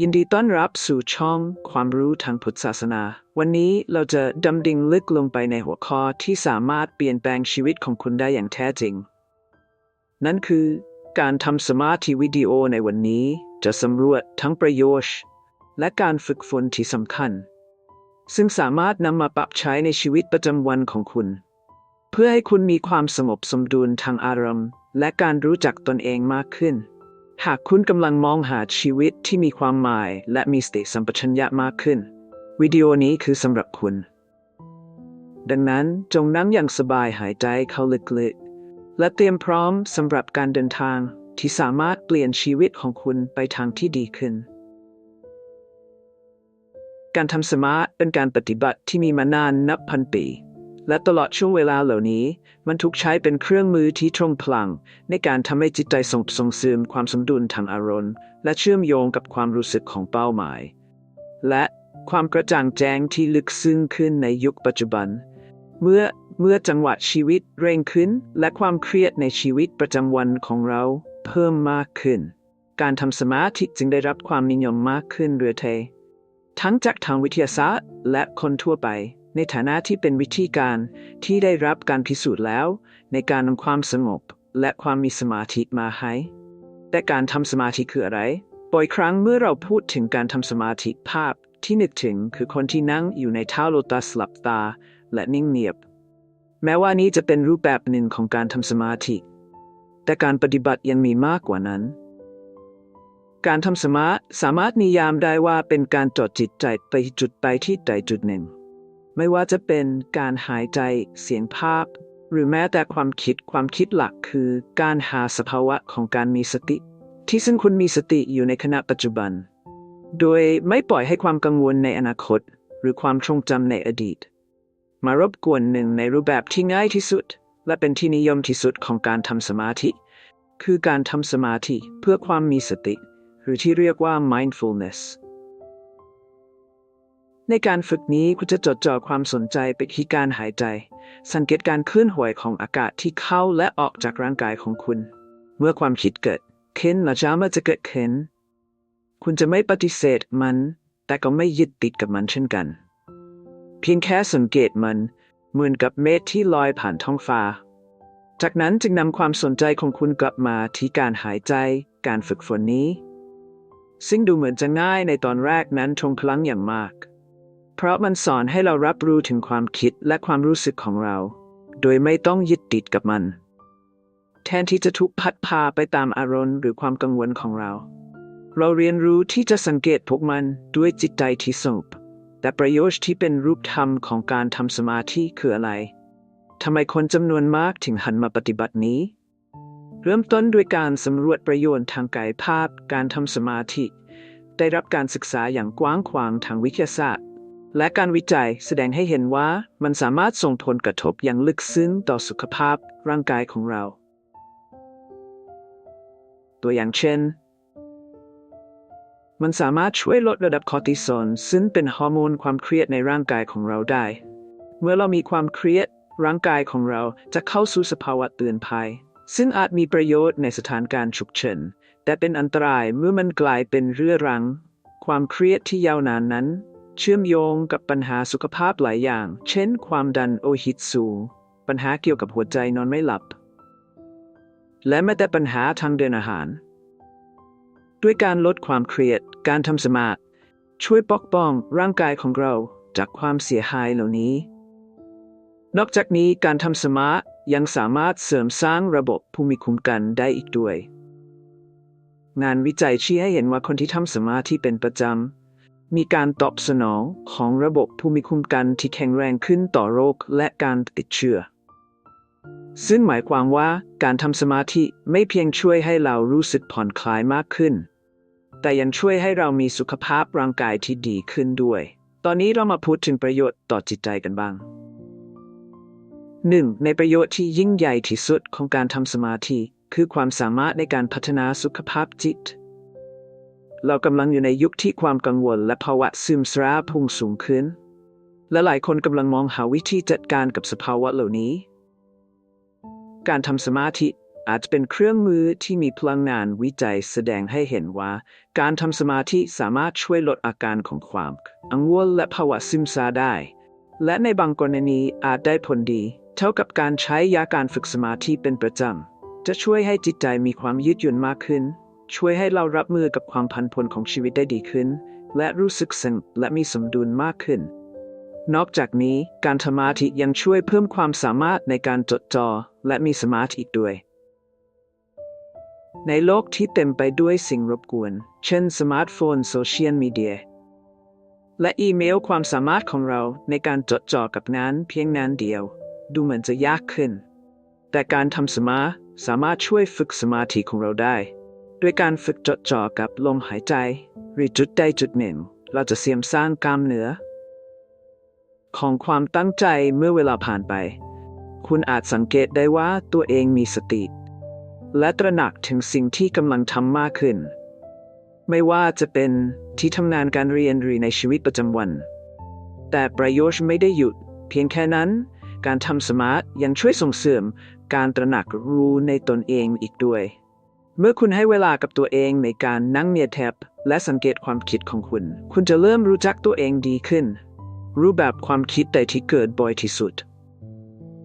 ยินดีต้อนรับสู่ช่องความรู้ทางพุทธศาสนา วันนี้เราจะดำดิ่งลึกลงไปในหัวข้อที่สามารถเปลี่ยนแปลงชีวิตของคุณได้อย่างแท้จริง นั่นคือการทำสมาธิวิดีโอในวันนี้จะสำรวจทั้งประโยชน์ และการฝึกฝนที่สำคัญ ซึ่งสามารถนำมาปรับใช้ในชีวิตประจำวันของคุณ เพื่อให้คุณมีความสงบสมดุลทางอารมณ์ และการรู้จักตนเองมากขึ้น หากคุณกำลังมองหาชีวิตที่มีความหมาย และมีสติสัมปชัญญะมากขึ้น วิดีโอนี้คือสำหรับคุณ ดังนั้นจงนั่งอย่างสบายหายใจเข้าลึกๆ และเตรียมพร้อมสำหรับการเดินทางที่สามารถเปลี่ยนชีวิตของคุณไปทางที่ดีขึ้น การทำสมาธิเป็นการปฏิบัติที่มีมานานนับพันปี และตลอดช่วงเวลาเหล่านี้ มันถูกใช้เป็นเครื่องมือที่ทรงพลัง ในการทำให้จิตใจสงบส่งเสริมความสมดุลทางอารมณ์ และเชื่อมโยงกับความรู้สึกของเป้าหมาย และความกระจ่างแจ้งที่ลึกซึ้งขึ้นในยุคปัจจุบัน เมื่อเมื่อจังหวะชีวิตเร่งขึ้น และความเครียดในชีวิตประจำวันของเราเพิ่มมากขึ้น การทำสมาธิจึงได้รับความนิยมมากขึ้นเรื่อยๆทั้งจากทางวิทยาศาสตร์และคนทั่วไป ในฐานะที่เป็นวิธีการที่ได้รับการพิสูจน์แล้ว ในการนำความสงบและความมีสมาธิมาให้ แต่การทำสมาธิคืออะไร บ่อยครั้งเมื่อเราพูดถึงการทำสมาธิภาพที่นึกถึงคือคนที่นั่งอยู่ในท่าโลตัสหลับตาและนิ่งเงียบ แม้ว่านี้จะเป็นรูปแบบหนึ่งของการทำสมาธิ แต่การปฏิบัติยังมีมากกว่านั้น การทำสมาสามารถนิยามได้ว่าเป็นการจดจิตใจไปจุดไปที่ใดจุดหนึ่ง ไม่ว่าจะเป็นการหายใจเสียงภาพ หรือแม้แต่ความคิดความคิดหลักคือการหาสภาวะของการมีสติ ที่ซึ่งคุณมีสติอยู่ในขณะปัจจุบัน โดยไม่ปล่อยให้ความกังวลในอนาคต หรือความทรงจำในอดีต มารบกวนหนึ่งในรูปแบบที่ง่ายที่สุด และเป็นที่นิยมที่สุดของการทำสมาธิ คือการทำสมาธิเพื่อความมีสติ หรือที่เรียกว่า mindfulness ในการฝึกนี้คุณจะจดจ่อความสนใจไปที่การหายใจ สังเกตการเคลื่อนไหวของอากาศที่เข้าและออกจากร่างกายของคุณ เมื่อความคิดเกิดขึ้นและจะมันจะเกิดขึ้นคุณจะไม่ปฏิเสธมัน แต่ก็ไม่ยึดติดกับมันเช่นกัน เพียงแค่สังเกตมันเหมือนกับเมฆที่ลอยผ่านท้องฟ้า จากนั้นจึงนำความสนใจของคุณกลับมาที่การหายใจ การฝึกฝนนี้ ซึ่งดูเหมือนจะง่ายในตอนแรกนั้นทงพลังอย่างมาก เพราะมันสอนให้เรารับรู้ถึงความคิดและความรู้สึกของเรา โดยไม่ต้องยึดติดกับมัน แทนที่จะถูกพัดพาไปตามอารมณ์หรือความกังวลของเรา เราเรียนรู้ที่จะสังเกตพวกมันด้วยจิตใจที่สงบแต่ประโยชน์ที่เป็นรูปธรรมของการทำสมาธิคืออะไรทำไมคนจำนวนมากถึงหันมาปฏิบัตินี้ เริ่มต้นด้วยการสำรวจประโยชน์ทางกายภาพ การทำสมาธิ ได้รับการศึกษาอย่างกว้างขวางทางวิทยาศาสตร์ และการวิจัยแสดงให้เห็นว่ามันสามารถส่งผลกระทบอย่างลึกซึ้งต่อสุขภาพร่างกายของเรา ตัวอย่างเช่น มันสามารถช่วยลดระดับคอร์ติซอลซึ่งเป็นฮอร์โมนความเครียดในร่างกายของเราได้ เมื่อเรามีความเครียดร่างกายของเราจะเข้าสู่สภาวะเตือนภัย ซึ่งอาจมีประโยชน์ในสถานการณ์ฉุกเฉินแต่เป็นอันตรายเมื่อมันกลายเป็นเรื้อรัง ความเครียดที่ยาวนานนั้น เชื่อมโยงกับปัญหาสุขภาพหลายอย่าง เช่น ความดันโลหิตสูง ปัญหาเกี่ยวกับหัวใจนอนไม่หลับ และแม้แต่ปัญหาทางเดินอาหาร ด้วยการลดความเครียด การทำสมาธิช่วยปกป้องร่างกายของเราจากความเสียหายเหล่านี้ นอกจากนี้การทำสมาธิยังสามารถเสริมสร้างระบบภูมิคุ้มกันได้อีกด้วย งานวิจัยชี้ให้เห็นว่าคนที่ทำสมาธิเป็นประจำ มีการตอบสนองของระบบภูมิคุ้มกันที่แข็งแรงขึ้นต่อโรคและการติดเชื้อ ซึ่งหมายความว่าการทำสมาธิไม่เพียงช่วยให้เรารู้สึกผ่อนคลายมากขึ้น แต่ยังช่วยให้เรามีสุขภาพร่างกายที่ดีขึ้นด้วย ตอนนี้เรามาพูดถึงประโยชน์ต่อจิตใจกันบ้างหนึ่งในประโยชน์ที่ยิ่งใหญ่ที่สุดของการทำสมาธิ คือความสามารถในการพัฒนาสุขภาพจิต เรากำลังอยู่ในยุคที่ความกังวลและภาวะซึมเศร้าพุ่งสูงขึ้น และหลายคนกำลังมองหาวิธีจัดการกับสภาวะเหล่านี้ การทำสมาธิอาจจะเป็นเครื่องมือที่มีพลังงานวิจัยแสดงให้เห็นว่า การทำสมาธิสามารถช่วยลดอาการของความกังวลและภาวะซึมเศร้าได้ และในบางกรณีอาจได้ผลดี เท่ากับการใช้ยาการฝึกสมาธิเป็นประจำ จะช่วยให้จิตใจมีความยืดหยุ่นมากขึ้น ช่วยให้เรารับมือกับความพันผวนของชีวิตได้ดีขึ้น และรู้สึกสงบและมีสมดุลมากขึ้น นอกจากนี้การทำสมาธิยังช่วยเพิ่มความสามารถในการจดจ่อและมีสมาธิอีกด้วย ในโลกที่เต็มไปด้วยสิ่งรบกวน เช่นสมาร์ทโฟนโซเชียลมีเดียและอีเมลความสามารถของเราในการจดจ่อกับงานเพียงนานเดียว ดูเหมือนจะยากขึ้น แต่การทำสมาสามารถช่วยฝึกสมาธิของเราได้ ด้วยการฝึกจดจ่อกับลมหายใจ หรือจุดใดจุดหนึ่ง เราจะเสริมสร้างกล้ามเนื้อ ของความตั้งใจเมื่อเวลาผ่านไป คุณอาจสังเกตได้ว่าตัวเองมีสติ และตระหนักถึงสิ่งที่กำลังทำมากขึ้น ไม่ว่าจะเป็นที่ทำงานการเรียนหรือในชีวิตประจำวัน แต่ประโยชน์ไม่ได้หยุด เพียงแค่นั้น การทำสมาธิยังช่วยส่งเสริมการตระหนักรู้ในตนเองอีกด้วย เมื่อคุณให้เวลากับตัวเองในการนั่งเมียแทบและสังเกตความคิดของคุณ คุณจะเริ่มรู้จักตัวเองดีขึ้น รูปแบบความคิดใดที่เกิดบ่อยที่สุด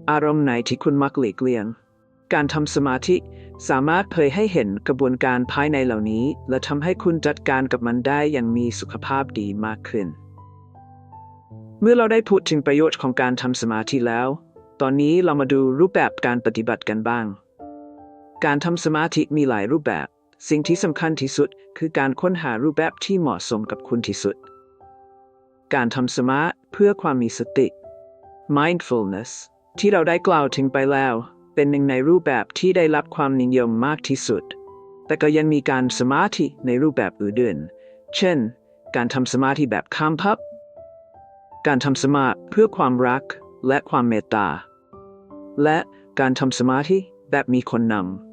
อารมณ์ไหนที่คุณมักหลีกเลี่ยง การทำสมาธิสามารถเผยให้เห็นกระบวนการภายในเหล่านี้ และทำให้คุณจัดการกับมันได้อย่างมีสุขภาพดีมากขึ้น เมื่อเราได้พูดถึงประโยชน์ของการทำสมาธิแล้ว ตอนนี้เรามาดูรูปแบบการปฏิบัติกันบ้าง การทำสมาธิมีหลายรูปแบบ สิ่งที่สำคัญที่สุด คือการค้นหารูปแบบที่เหมาะสมกับคุณที่สุด การทำสมาธิเพื่อความมีสติ mindfulness ที่เราได้กล่าวถึงไปแล้ว เป็นหนึ่งในรูปแบบที่ได้รับความนิยมมากที่สุด แต่ก็ยังมีการสมาธิในรูปแบบอื่นๆ เช่น การทำสมาธิแบบข้ามพับ การทำสมาธิเพื่อความรักและความเมตตา และการทำสมาธิแบบมีคนนำ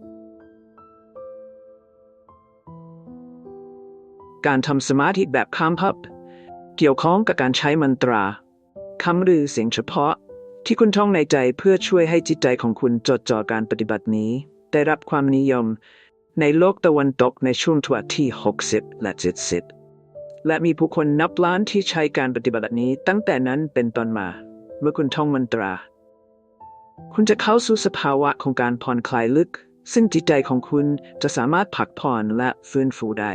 การทำสมาธิแบบข้ามพับ เกี่ยวข้องกับการใช้มันตราคำหรือเสียงเฉพาะ ที่คุณท่องในใจเพื่อช่วยให้จิตใจของคุณจดจ่อการปฏิบัตินี้ ได้รับความนิยม ในโลกตะวันตกในช่วงทวรรที่ 60 และ 70 และมีผู้คนนับล้านที่ใช้การปฏิบัตินี้ตั้งแต่นั้นเป็นต้นมา เมื่อคุณท่องมันตรา คุณจะเข้าสู่สภาวะของการผ่อนคลายลึก ซึ่งจิตใจของคุณจะสามารถพักผ่อนและฟื้นฟูได้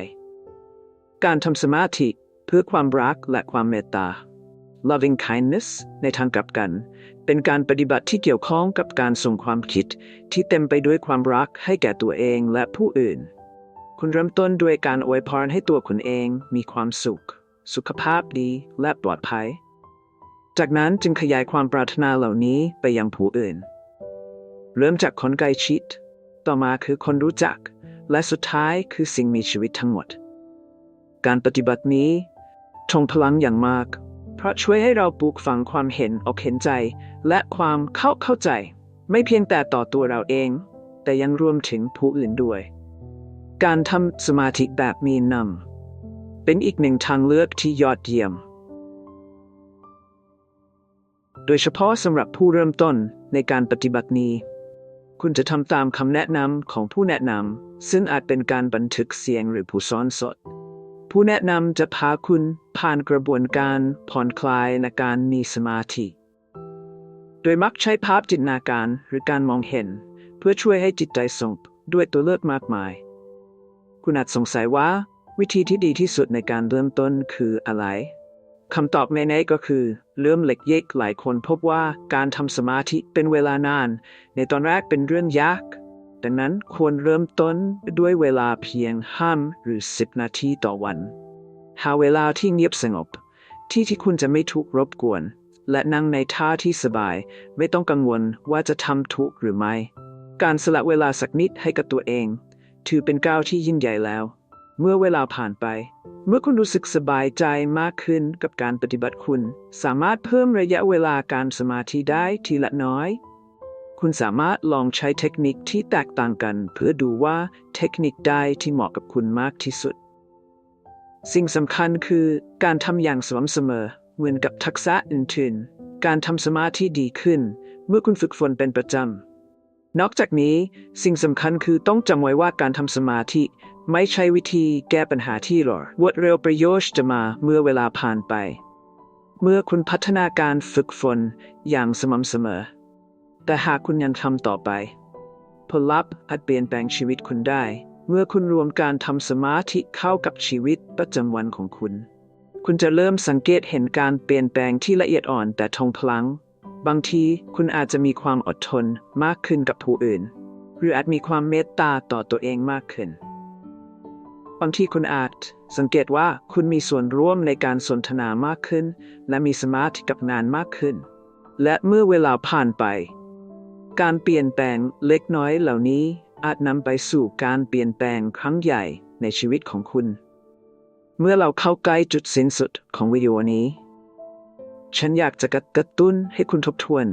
การทำสมาธิเพื่อความรักและความเมตตา loving kindness ในทางกลับกัน เป็นการปฏิบัติที่เกี่ยวข้องกับการส่งความคิด ที่เต็มไปด้วยความรักให้แก่ตัวเองและผู้อื่น คุณเริ่มต้นด้วยการอวยพรให้ตัวคุณเองมีความสุข สุขภาพดีและปลอดภัย จากนั้นจึงขยายความปรารถนาเหล่านี้ไปยังผู้อื่น เริ่มจากคนใกล้ชิด ต่อมาคือคนรู้จัก และสุดท้ายคือสิ่งมีชีวิตทั้งหมด การปฏิบัตินี้ทรงพลังอย่างมาก เพราะช่วยให้เราปลูกฝังความเห็นอกเห็นใจ และความเข้าเข้าใจ ไม่เพียงแต่ต่อตัวเราเอง แต่ยังรวมถึงผู้อื่นด้วย การทำสมาธิแบบมีนำเป็นอีกหนึ่งทางเลือกที่ยอดเยี่ยม โดยเฉพาะสำหรับผู้เริ่มต้นในการปฏิบัตินี้ คุณจะทำตามคำแนะนำของผู้แนะนำซึ่งอาจเป็นการบันทึกเสียงหรือผู้สอนสด ผู้แนะนำจะพาคุณผ่านกระบวนการผ่อนคลายในการมีสมาธิ โดยมักใช้ภาพจินตนาการหรือการมองเห็น เพื่อช่วยให้จิตใจสงบด้วยตัวเลือกมากมาย คุณอาจสงสัยว่า วิธีที่ดีที่สุดในการเริ่มต้นคืออะไรคำตอบในนี้ก็คือ เริ่มเล็กเยกหลายคนพบว่าการทำสมาธิเป็นเวลานาน ในตอนแรกเป็นเรื่องยาก ดังนั้นควรเริ่มต้นด้วยเวลาเพียงห้ามหรือ 10 นาทีต่อวัน หาเวลาที่เงียบสงบ ที่ที่คุณจะไม่ถูกรบกวน และนั่งในท่าที่สบาย ไม่ต้องกังวลว่าจะทำถูกหรือไม่ การสละเวลาสักนิดให้กับตัวเอง ถือเป็นก้าวที่ยิ่งใหญ่แล้ว เมื่อเวลาผ่านไป เมื่อคุณรู้สึกสบายใจมากขึ้นกับการปฏิบัติคุณ สามารถเพิ่มระยะเวลาการสมาธิได้ทีละน้อย คุณสามารถลองใช้เทคนิคที่แตกต่างกัน เพื่อดูว่าเทคนิคใดที่เหมาะกับคุณมากที่สุด สิ่งสำคัญคือการทำอย่างสม่ำเสมอ เหมือนกับทักษะอื่นๆ การทำสมาธิดีขึ้น เมื่อคุณฝึกฝนเป็นประจำ นอกจากนี้สิ่งสำคัญคือต้องจำไว้ว่าการทำสมาธิ ไม่ใช่วิธีแก้ปัญหาที่หรอรวดเร็วประโยชน์จะมาเมื่อเวลาผ่านไป เมื่อคุณพัฒนาการฝึกฝนอย่างสม่ำเสมอ แต่หากคุณยังทำต่อไป ผลลัพธ์อาจเปลี่ยนแปลงชีวิตคุณได้ เมื่อคุณรวมการทำสมาธิเข้ากับชีวิตประจำวันของคุณ คุณจะเริ่มสังเกตเห็นการเปลี่ยนแปลงที่ละเอียดอ่อนแต่ทงพลัง บางทีคุณอาจจะมีความอดทนมากขึ้นกับผู้อื่น หรืออาจมีความเมตตาต่อตัวเองมากขึ้น บางทีคุณอาจสังเกตว่าคุณมีส่วนร่วมในการสนทนามากขึ้น และมีสมาธิกับงานมากขึ้น และเมื่อเวลาผ่านไป การเปลี่ยนแปลงเล็กน้อยเหล่านี้อาจนำไปสู่การเปลี่ยนแปลงครั้งใหญ่ในชีวิตของคุณ เมื่อเราเข้าใกล้จุดสิ้นสุดของวิดีโอนี้ ฉันอยากจะกระตุ้นให้คุณทบทวน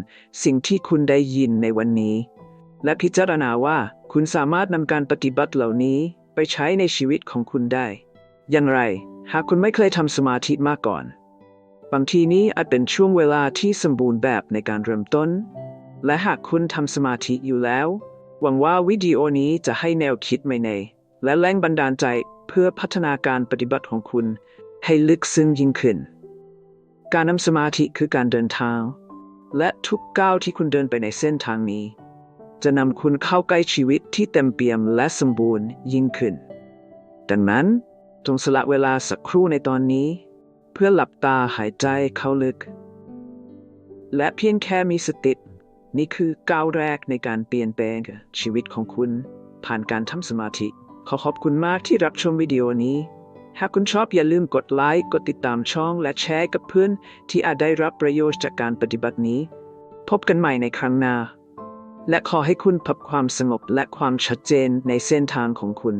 สิ่งที่คุณได้ยินในวันนี้ และพิจารณาว่าคุณสามารถนำการปฏิบัติเหล่านี้ไปใช้ในชีวิตของคุณได้ อย่างไร หากคุณไม่เคยทำสมาธิมาก่อน บางทีนี้อาจเป็นช่วงเวลาที่สมบูรณ์แบบในการเริ่มต้น และหากคุณทำสมาธิอยู่แล้ว หวังว่าวิดีโอนี้จะให้แนวคิดใหม่ในและแรงบันดาลใจเพื่อพัฒนาการปฏิบัติของคุณ ให้ลึกซึ้งยิ่งขึ้น การนำสมาธิคือการเดินทาง และทุกก้าวที่คุณเดินไปในเส้นทางนี้ จะนำคุณเข้าใกล้ชีวิตที่เต็มเปี่ยมและสมบูรณ์ยิ่งขึ้น ดังนั้นจงสละเวลาสักครู่ในตอนนี้ เพื่อหลับตาหายใจเข้าลึก และเพียงแค่มีสติ นี่คือก้าวแรกในการเปลี่ยนแปลงชีวิตของคุณ ผ่านการทำสมาธิ ขอขอบคุณมากที่รับชมวิดีโอนี้ หากคุณชอบอย่าลืมกดไลค์ กดติดตามช่อง และแชร์กับเพื่อนที่อาจได้รับประโยชน์จากการปฏิบัตินี้ พบกันใหม่ในครั้งหน้า และขอให้คุณพบความสงบและความชัดเจนในเส้นทางของคุณ